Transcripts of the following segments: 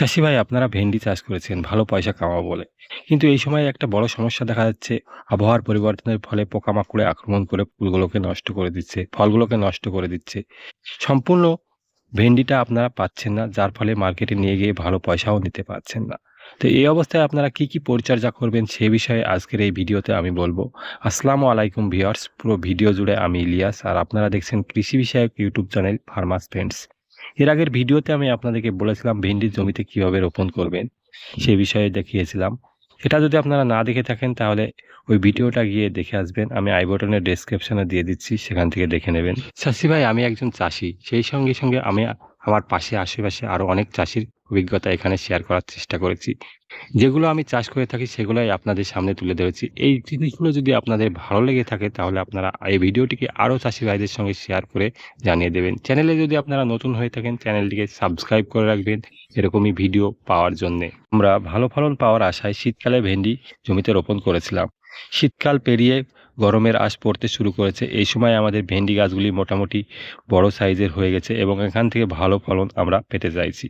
চাষি ভাই আপনারা ভেন্ডি চাষ করেছেন ভালো পয়সা কামাবো বলে। কিন্তু এই সময় একটা বড় সমস্যা দেখা যাচ্ছে আবহাওয়ার পরিবর্তনের ফলে পোকামাকড়ে আক্রমণ করে ফুলগুলোকে নষ্ট করে দিচ্ছে, ফলগুলোকে নষ্ট করে দিচ্ছে। সম্পূর্ণ ভেন্ডিটা আপনারা পাচ্ছেন না যার ফলে মার্কেটে নিয়ে গিয়ে ভালো পয়সাও নিতে পারছেন না। তো এই অবস্থায় আপনারা কি, কি পরিচর্যা করবেন সে বিষয়ে আজকের এই ভিডিওতে আমি বলব। আসসালামু আলাইকুম ভিউয়ার্স পুরো ভিডিও জুড়ে আমি ইলিয়াস আর আপনারা দেখছেন কৃষি বিষয়ক ইউটিউব চ্যানেল ফার্মাস ফ্রেন্ডস। এর আগের ভিডিওতে আমি আপনাদেরকে বলেছিলাম ভেন্ডির জমিতে কীভাবে রোপণ করবেন, সে বিষয়ে দেখিয়েছিলাম। এটা যদি আপনারা না দেখে থাকেন, তাহলে ওই ভিডিওটা গিয়ে দেখে আসবেন। আমি আই বটনের ডেসক্রিপশনে দিয়ে দিচ্ছি, সেখান থেকে দেখে নেবেন। চাষি ভাই, আমি একজন চাষি। সেই সঙ্গে সঙ্গে আমি আমার পাশে, আশেপাশে আরও অনেক চাষির অভিজ্ঞতা এখানে শেয়ার করার চেষ্টা করেছি। যেগুলো আমি চাষ করে থাকি সেগুলোই আপনাদের সামনে তুলে ধরেছি। এই জিনিসগুলো যদি আপনাদের ভালো লেগে থাকে তাহলে আপনারা এই ভিডিওটিকে আরও চাষি ভাইদের সঙ্গে শেয়ার করে জানিয়ে দেবেন। চ্যানেলে যদি আপনারা নতুন হয়ে থাকেন চ্যানেলটিকে সাবস্ক্রাইব করে রাখবেন এরকমই ভিডিও পাওয়ার জন্যে। আমরা ভালো ফলন পাওয়ার আশায় শীতকালে ভেন্ডি জমিতে রোপণ করেছিলাম। শীতকাল পেরিয়ে গরমের আশ পড়তে শুরু করেছে। এই সময় আমাদের ভেন্ডি গাছগুলি মোটামুটি বড় সাইজের হয়ে গেছে এবং এখান থেকে ভালো ফলন আমরা পেতে চাইছি।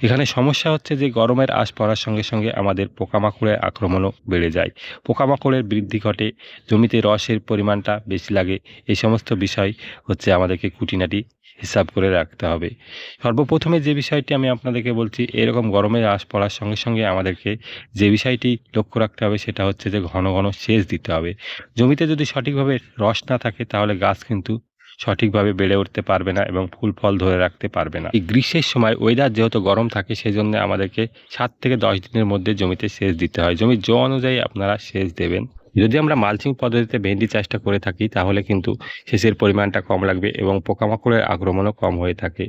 এখানে সমস্যা হচ্ছে যে গরমের আশ পড়ার সঙ্গে সঙ্গে আমাদের পোকামাকড়ের আক্রমণও বেড়ে যায়। পোকামাকড়ের বৃদ্ধি ঘটে, জমিতে রসের পরিমাণটা বেশি লাগে, এই সমস্ত বিষয় হচ্ছে আমাদেরকে খুঁটিনাটি হিসাব করে রাখতে হবে। সর্বপ্রথমে যে বিষয়টি আমি আপনাদেরকে বলছি, এরকম গরমের আশ পড়ার সঙ্গে সঙ্গে আমাদেরকে যে বিষয়টি লক্ষ্য রাখতে হবে সেটা হচ্ছে যে ঘন ঘন সেচ দিতে হবে। জমিতে যদি সঠিকভাবে রস না থাকে তাহলে গাছ কিন্তু সঠিকভাবে বেড়ে উঠতে পারবে না এবং ফুল ফল ধরে রাখতে পারবে না। এই গ্রীষ্মের সময় ওয়েদার যেহেতু গরম থাকে সেই জন্য আমাদেরকে সাত থেকে দশ দিনের মধ্যে জমিতে সেচ দিতে হয়। জমির জো অনুযায়ী আপনারা সেচ দেবেন। যদি আমরা মালচিং পদ্ধতিতে ভেন্ডি চাষটা করে থাকি, তাহলে কিন্তু সেচের পরিমাণটা কম লাগবে এবং পোকামাকড়ের আক্রমণও কম হয়ে থাকে।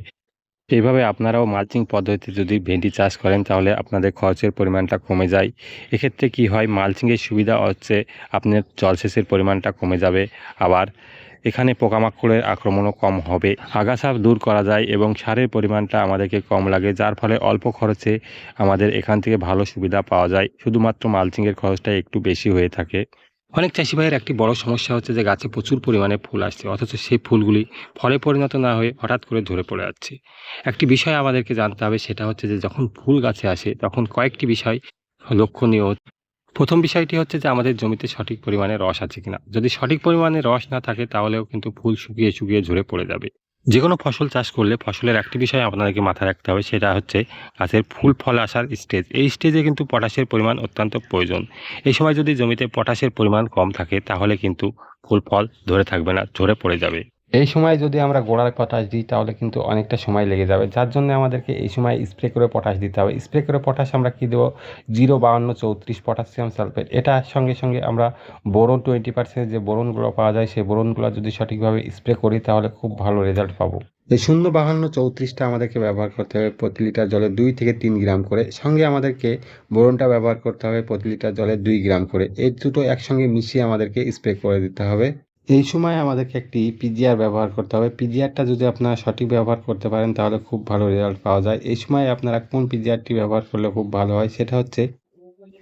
এইভাবে আপনারাও মালচিং পদ্ধতিতে যদি ভেন্ডি চাষ করেন, তাহলে আপনাদের খরচের পরিমাণটা কমে যায়। এক্ষেত্রে কি হয়? মালচিংয়ের সুবিধা হচ্ছে আপনার জলসেচের পরিমাণটা কমে যাবে। আবার এখানে পোকামাকড়ের আক্রমণও কম হবে। আগাছা দূর করা যায় এবং সারের পরিমাণটা আমাদেরকে কম লাগে, যার ফলে অল্প খরচে আমাদের এখান থেকে ভালো সুবিধা পাওয়া যায়। শুধুমাত্র মালচিংয়ের খরচটা একটু বেশি হয়ে থাকে। অনেক চাষি ভাইয়ের একটি বড় সমস্যা হচ্ছে যে গাছে প্রচুর পরিমাণে ফুল আসছে, অথচ সেই ফুলগুলি ফলে পরিণত না হয়ে হঠাৎ করে ধরে পড়ে যাচ্ছে। একটি বিষয় আমাদেরকে জানতে হবে, সেটা হচ্ছে যে যখন ফুল গাছে আসে, তখন কয়েকটি বিষয় লক্ষণীয় প্রথম বিষয়টি হচ্ছে যে আমাদের জমিতে সঠিক পরিমাণে রস আছে কিনা। যদি সঠিক পরিমাণে রস না থাকে, তাহলেও কিন্তু ফুল শুকিয়ে শুকিয়ে ঝরে পড়ে যাবে। যে কোনো ফসল চাষ করলে ফসলের একটি বিষয় আপনাদেরকে মাথায় রাখতে হবে, সেটা হচ্ছে গাছের ফুল ফল আসার স্টেজ এই স্টেজে কিন্তু পটাশের পরিমাণ অত্যন্ত প্রয়োজন। এই সময় যদি জমিতে পটাশের পরিমাণ কম থাকে, তাহলে কিন্তু ফুল ফল ধরে থাকবে না, ঝরে পড়ে যাবে। এই সময় যদি আমরা গোড়ায় পটাশ দিই, তাহলে কিন্তু অনেকটা সময় লেগে যাবে। যার জন্য আমাদেরকে এই সময় স্প্রে করে পটাশ দিতে হবে। স্প্রে করে পটাশ আমরা কী দেবো? জিরো বাউন্ন চৌত্রিশ পটাশিয়াম সালফেট এটার সঙ্গে সঙ্গে আমরা বোরন টোয়েন্টি পার্সেন্ট যে বোরনগুলো পাওয়া যায়, সেই বোরনগুলো যদি সঠিকভাবে স্প্রে করি, তাহলে খুব ভালো রেজাল্ট পাবো। এই শূন্য বাহান্ন চৌত্রিশটা আমাদেরকে ব্যবহার করতে হবে প্রতি লিটার জলে দুই থেকে তিন গ্রাম করে। সঙ্গে আমাদেরকে বোরনটা ব্যবহার করতে হবে প্রতি লিটার জলে দুই গ্রাম করে। এই দুটো একসঙ্গে মিশিয়ে আমাদেরকে স্প্রে করে দিতে হবে। এই সময় আমাদেরকে একটি পিজিআর ব্যবহার করতে হবে। পিজিআরটা যদি আপনারা সঠিক ব্যবহার করতে পারেন, তাহলে খুব ভালো রেজাল্ট পাওয়া যায়। এই সময় আপনারা কোন পিজিআরটি ব্যবহার করলে খুব ভালো হয়, সেটা হচ্ছে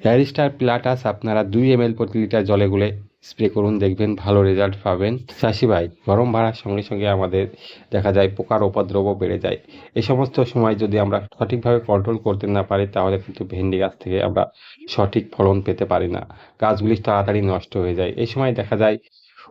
হ্যারিস্টার প্লাটাস আপনারা দুই এম প্রতি লিটার জলে গুলে স্প্রে করুন, দেখবেন ভালো রেজাল্ট পাবেন। চাষি ভাই, গরম বাড়ার সঙ্গে সঙ্গে আমাদের দেখা যায় পোকার উপদ্রবও বেড়ে যায়। এই সমস্ত সময় যদি আমরা সঠিকভাবে কন্ট্রোল করতে না পারি, তাহলে কিন্তু ভেন্ডি গাছ থেকে আমরা সঠিক ফলন পেতে পারি না। গাছগুলি তাড়াতাড়ি নষ্ট হয়ে যায়। এই সময় দেখা যায়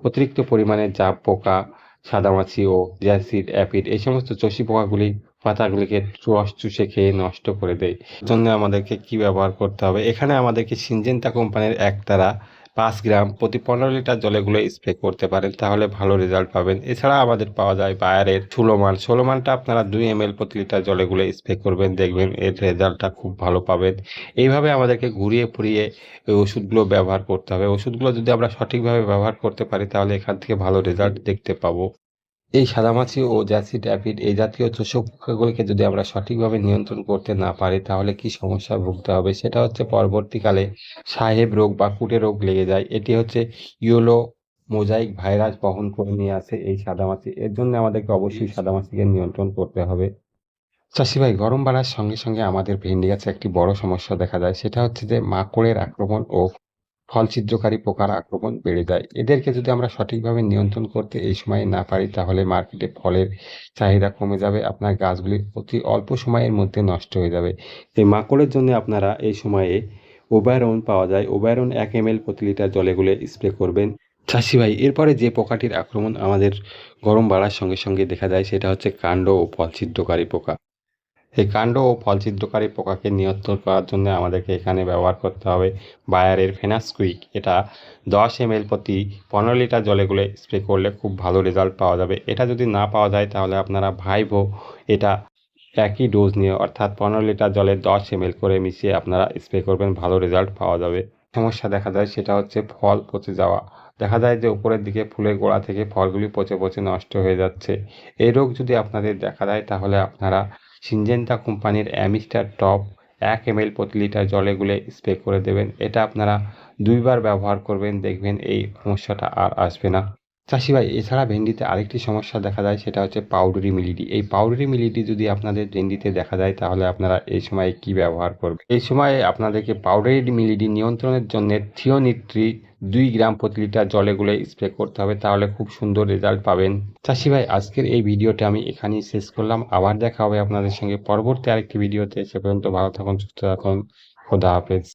অতিরিক্ত পরিমাণে জাব পোকা, সাদামাছি ও জ্যাসিড, অ্যাপিড এই সমস্ত চষি পোকাগুলি পাতাগুলিকে রস চুষে খেয়ে নষ্ট করে দেয়। জন্য আমাদেরকে কি ব্যবহার করতে হবে? এখানে আমাদেরকে সিনজেন্টা কোম্পানির একতারা পাঁচ গ্রাম প্রতি পনেরো লিটার জলেগুলো স্প্রে করতে পারেন, তাহলে ভালো রেজাল্ট পাবেন। এছাড়া আমাদের পাওয়া যায় বায়ারের ষোলোমান ষোলোমানটা আপনারা দুই এম প্রতি লিটার জলেগুলো স্প্রে করবেন, দেখবেন এর রেজাল্টটা খুব ভালো পাবেন। এইভাবে আমাদেরকে ঘুরিয়ে ফুরিয়ে ওই ওষুধগুলো ব্যবহার করতে হবে। ওষুধগুলো যদি আমরা সঠিকভাবে ব্যবহার করতে পারি, তাহলে এখান থেকে ভালো রেজাল্ট দেখতে পাবো। এই সাদামাছি ও জ্যাসিড অ্যাপিড এই জাতীয় চোষক পোকাগুলিকে যদি আমরা সঠিকভাবে নিয়ন্ত্রণ করতে না পারি, তাহলে কি সমস্যা ভুগতে হবে? সেটা হচ্ছে পরবর্তীকালে সাহেব রোগ বা কুটে রোগ লেগে যায়। এটি হচ্ছে ইয়োলো মোজাইক ভাইরাস বহন করে নিয়ে আসে এই সাদামাছি। এর জন্য আমাদেরকে অবশ্যই সাদামাছিকে নিয়ন্ত্রণ করতে হবে। চাষি ভাই, গরম বাড়ার সঙ্গে সঙ্গে আমাদের ভেন্ডি গাছে একটি বড় সমস্যা দেখা যায়। সেটা হচ্ছে যে মাকড়ের আক্রমণ ও ফল ছিদ্রকারী পোকার আক্রমণ বেড়ে যায়। এদেরকে যদি আমরা সঠিকভাবে নিয়ন্ত্রণ করতে এই সময়ে না পারি, তাহলে মার্কেটে ফলের চাহিদা কমে যাবে, আপনার গাছগুলি অতি অল্প সময়ের মধ্যে নষ্ট হয়ে যাবে। এই মাকড়ের জন্য আপনারা এই সময়ে ওব্যারন পাওয়া যায়। ওব্যারন এক এম প্রতি লিটার জলে গুলে স্প্রে করবেন। চাষি ভাই, এরপরে যে পোকাটির আক্রমণ আমাদের গরম বাড়ার সঙ্গে সঙ্গে দেখা যায়, সেটা হচ্ছে কাণ্ড ও ফল ছিদ্রকারী পোকা। এই কাণ্ড ও ফল ছিদ্রকারী পোকাকে নিয়ন্ত্রণ করার জন্য আমাদেরকে এখানে ব্যবহার করতে হবে বায়ারের ফেনাসকুইক এটা দশ এম প্রতি পনেরো লিটার জলে গুলে স্প্রে করলে খুব ভালো রেজাল্ট পাওয়া যাবে। এটা যদি না পাওয়া যায় তাহলে আপনারা ভাইভো এটা একই ডোজ নিয়ে অর্থাৎ পনেরো লিটার জলে দশ এম করে মিশিয়ে আপনারা স্প্রে করবেন, ভালো রেজাল্ট পাওয়া যাবে। সমস্যা দেখা যায় সেটা হচ্ছে ফল পচে যাওয়া। দেখা যায় যে উপরের দিকে ফুলের গোড়া থেকে ফলগুলি পচে পচে নষ্ট হয়ে যাচ্ছে। এই রোগ যদি আপনাদের দেখা দেয় তাহলে আপনারা সিনজেন্টা কোম্পানির অ্যামিস্টার টপ এক এম প্রতি লিটার জলে গুলে স্প্রে করে দেবেন। এটা আপনারা দুইবার ব্যবহার করবেন, দেখবেন এই সমস্যাটা আর আসবে না। চাষি ভাই এছাড়া ভেন্ডিতে আরেকটি সমস্যা দেখা যায়, সেটা হচ্ছে পাউডারি মিলিডি এই পাউডারি মিলিডি যদি আপনাদের ভেন্ডিতে দেখা যায়, তাহলে আপনারা এই সময় কি ব্যবহার করবেন? এই সময় আপনাদেরকে পাউডারি মিলিডি নিয়ন্ত্রণের জন্য থিওনিট্রি দুই গ্রাম প্রতি লিটার জলে গুলে স্প্রে করতে হবে, তাহলে খুব সুন্দর রেজাল্ট পাবেন। চাষি ভাই আজকের এই ভিডিওটা আমি এখানেই শেষ করলাম। আবার দেখা হবে আপনাদের সঙ্গে পরবর্তী আরেকটি ভিডিওতে। সে পর্যন্ত ভালো থাকুন, সুস্থ থাকুন। খোদা হাফেজ।